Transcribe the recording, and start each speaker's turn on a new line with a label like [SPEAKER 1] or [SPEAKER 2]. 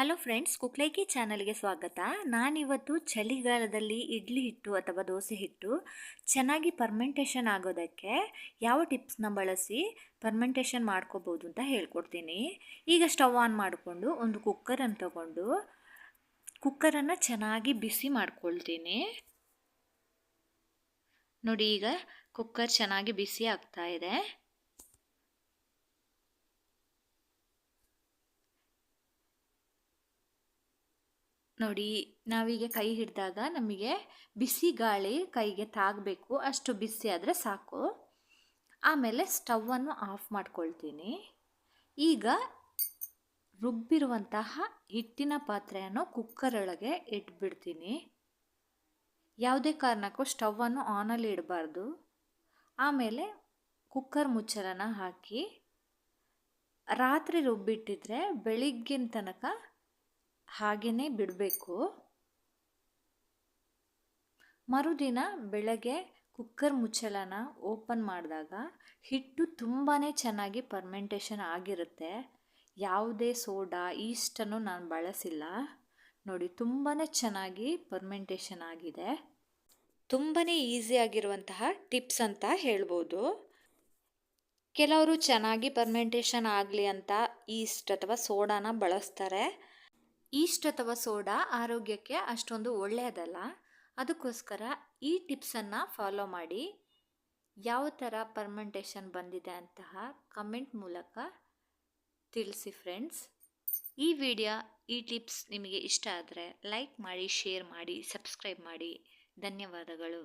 [SPEAKER 1] Hello friends, ಕುಕ್ಲೈಕಿ ಚಾನಲ್ಗೆ ಸ್ವಾಗತ. ನಾನಿವತ್ತು ಚಳಿಗಾಲದಲ್ಲಿ ಇಡ್ಲಿ ಹಿಟ್ಟು ಅಥವಾ ದೋಸೆ ಹಿಟ್ಟು ಚೆನ್ನಾಗಿ ಪರ್ಮೆಂಟೇಷನ್ ಆಗೋದಕ್ಕೆ ಯಾವ ಟಿಪ್ಸ್ನ ಬಳಸಿ ಪರ್ಮೆಂಟೇಷನ್ ಮಾಡ್ಕೋಬೋದು ಅಂತ ಹೇಳ್ಕೊಡ್ತೀನಿ. ಈಗ ಸ್ಟವ್ ಆನ್ ಮಾಡಿಕೊಂಡು ಒಂದು ಕುಕ್ಕರನ್ನು ತಗೊಂಡು ಕುಕ್ಕರನ್ನು ಚೆನ್ನಾಗಿ ಬಿಸಿ ಮಾಡ್ಕೊಳ್ತೀನಿ. ನೋಡಿ ಈಗ ಕುಕ್ಕರ್ ಚೆನ್ನಾಗಿ ಬಿಸಿ ಆಗ್ತಾ ಇದೆ. ನೋಡಿ, ನಾವೀಗ ಕೈ ಹಿಡಿದಾಗ ನಮಗೆ ಬಿಸಿ ಗಾಳಿ ಕೈಗೆ ತಾಗಬೇಕು. ಅಷ್ಟು ಬಿಸಿ ಆದರೆ ಸಾಕು. ಆಮೇಲೆ ಸ್ಟವನ್ನು ಆಫ್ ಮಾಡ್ಕೊಳ್ತೀನಿ. ಈಗ ರುಬ್ಬಿರುವಂತಹ ಹಿಟ್ಟಿನ ಪಾತ್ರೆಯನ್ನು ಕುಕ್ಕರೊಳಗೆ ಇಟ್ಬಿಡ್ತೀನಿ. ಯಾವುದೇ ಕಾರಣಕ್ಕೂ ಸ್ಟವನ್ನು ಆನಲ್ಲಿ ಇಡಬಾರ್ದು. ಆಮೇಲೆ ಕುಕ್ಕರ್ ಮುಚ್ಚಲನ ಹಾಕಿ, ರಾತ್ರಿ ರುಬ್ಬಿಟ್ಟಿದ್ರೆ ಬೆಳಿಗ್ಗಿನ ತನಕ ಹಾಗೆಯೇ ಬಿಡಬೇಕು. ಮರುದಿನ ಬೆಳಗ್ಗೆ ಕುಕ್ಕರ್ ಮುಚ್ಚಳನ ಓಪನ್ ಮಾಡಿದಾಗ ಹಿಟ್ಟು ತುಂಬಾ ಚೆನ್ನಾಗಿ ಪರ್ಮೆಂಟೇಷನ್ ಆಗಿರುತ್ತೆ. ಯಾವುದೇ ಸೋಡಾ ಈಸ್ಟನ್ನು ನಾನು ಬಳಸಿಲ್ಲ. ನೋಡಿ ತುಂಬಾ ಚೆನ್ನಾಗಿ ಪರ್ಮೆಂಟೇಷನ್ ಆಗಿದೆ. ತುಂಬಾ ಈಸಿಯಾಗಿರುವಂತಹ ಟಿಪ್ಸ್ ಅಂತ ಹೇಳ್ಬೋದು. ಕೆಲವರು ಚೆನ್ನಾಗಿ ಪರ್ಮೆಂಟೇಷನ್ ಆಗಲಿ ಅಂತ ಈಸ್ಟ್ ಅಥವಾ ಸೋಡಾನ ಬಳಸ್ತಾರೆ. ಈಸ್ಟ್ ಅಥವಾ ಸೋಡಾ ಆರೋಗ್ಯಕ್ಕೆ ಅಷ್ಟೊಂದು ಒಳ್ಳೆಯದಲ್ಲ. ಅದಕ್ಕೋಸ್ಕರ ಈ ಟಿಪ್ಸನ್ನು ಫಾಲೋ ಮಾಡಿ. ಯಾವ ಥರ ಪರ್ಮೆಂಟೇಷನ್ ಬಂದಿದೆ ಅಂತಹ ಕಮೆಂಟ್ ಮೂಲಕ ತಿಳಿಸಿ ಫ್ರೆಂಡ್ಸ್. ಈ ವಿಡಿಯೋ, ಈ ಟಿಪ್ಸ್ ನಿಮಗೆ ಇಷ್ಟ ಆದರೆ ಲೈಕ್ ಮಾಡಿ, ಶೇರ್ ಮಾಡಿ, ಸಬ್ಸ್ಕ್ರೈಬ್ ಮಾಡಿ. ಧನ್ಯವಾದಗಳು.